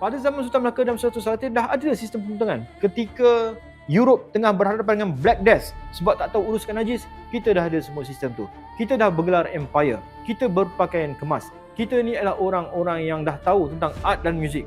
pada zaman Sultan Melaka dan Sultan Salatin dah ada sistem pembentangan. Ketika Europe tengah berhadapan dengan Black Death sebab tak tahu uruskan najis, kita dah ada semua sistem tu. Kita dah bergelar empire. Kita berpakaian kemas. Kita ni adalah orang-orang yang dah tahu tentang art dan muzik.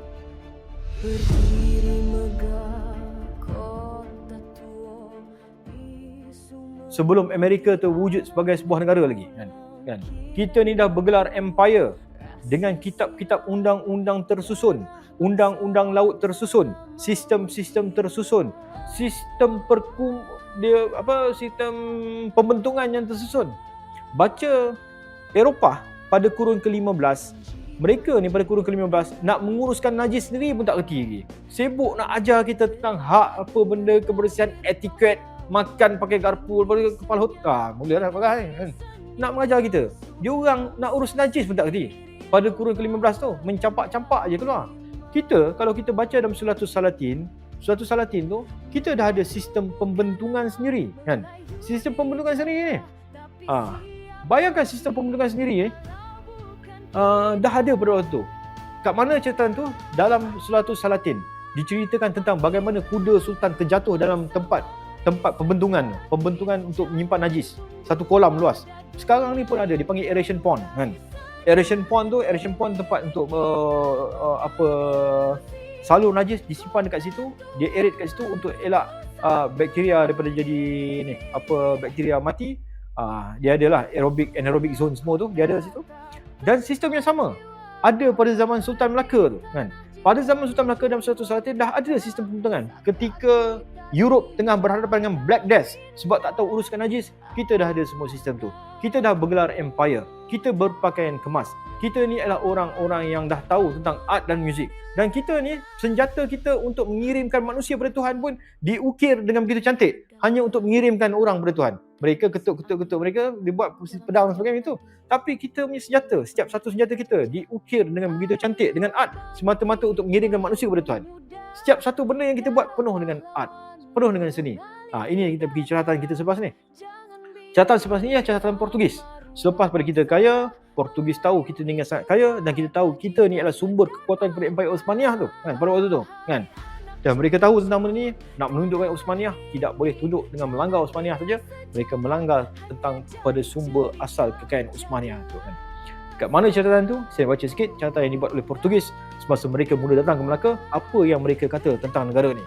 Sebelum Amerika terwujud sebagai sebuah negara lagi kan. Kan? Kita ni dah bergelar empire dengan kitab-kitab undang-undang tersusun, undang-undang laut tersusun, sistem-sistem tersusun, sistem perkum dia apa sistem pembentungan yang tersusun. Baca Eropah pada kurun ke-15 mereka ni pada kurun ke-15 nak menguruskan najis sendiri pun tak kerti lagi. Sibuk nak ajar kita tentang hak apa benda kebersihan etiket makan pakai garpu daripada kepala hotel. Mula dah pakai kan. Nak mengajar kita. Dia orang nak urus najis pun tak kerti. Pada kurun ke-15 tu mencampak-campak je keluar. Kita kalau kita baca dalam Suratul Salatin, Suratul Salatin tu kita dah ada sistem pembentungan sendiri kan. Sistem pembentungan sendiri ni. Ah, bayangkan sistem pembentungan sendiri eh. Uh, dah ada pada waktu tu. Kat mana cerita tu? Dalam Suratul Salatin diceritakan tentang bagaimana kuda sultan terjatuh dalam tempat tempat pembentungan pembentungan untuk menyimpan najis satu kolam luas sekarang ni pun ada dipanggil aeration pond kan aeration pond tu aeration pond tempat untuk uh, uh, apa salur najis disimpan dekat situ. Dia aerate kat situ untuk elak uh, bakteria daripada jadi ni apa bakteria mati. Uh, dia adalah aerobic anaerobic zone semua tu dia ada situ. Dan sistem yang sama ada pada zaman Sultan Melaka tu kan? Pada zaman Sultan Melaka dan Sultan Salatin dah ada sistem pembentangan ketika Europe tengah berhadapan dengan Black Death. Sebab tak tahu uruskan najis kita dah ada semua sistem tu. Kita dah bergelar empire. Kita berpakaian kemas. Kita ni adalah orang-orang yang dah tahu tentang art dan muzik. Dan kita ni senjata kita untuk mengirimkan manusia pada Tuhan pun diukir dengan begitu cantik. Hanya untuk mengirimkan orang pada Tuhan. Mereka ketuk-ketuk-ketuk mereka dibuat pedang dan sebagainya itu tapi kita punya senjata setiap satu senjata kita diukir dengan begitu cantik dengan art semata-mata untuk mengirimkan manusia kepada Tuhan. Setiap satu benda yang kita buat penuh dengan art penuh dengan seni. Ha, ini yang kita pergi catatan kita selepas ni. Catatan selepas ni adalah catatan Portugis. Selepas pada kita kaya Portugis tahu kita ni dengan sangat kaya dan kita tahu kita ni adalah sumber kekuatan pada Empire Osmaniyah tu kan pada waktu tu kan. Dan mereka tahu tentang benda ni nak menundukkan Osmaniyah tidak boleh tunduk dengan melanggar Osmaniyah saja. Mereka melanggar tentang pada sumber asal kekayaan Osmaniyah tu kan. Kat mana catatan tu? Saya baca sikit catatan yang dibuat oleh Portugis semasa mereka mula datang ke Melaka. Apa yang mereka kata tentang negara ni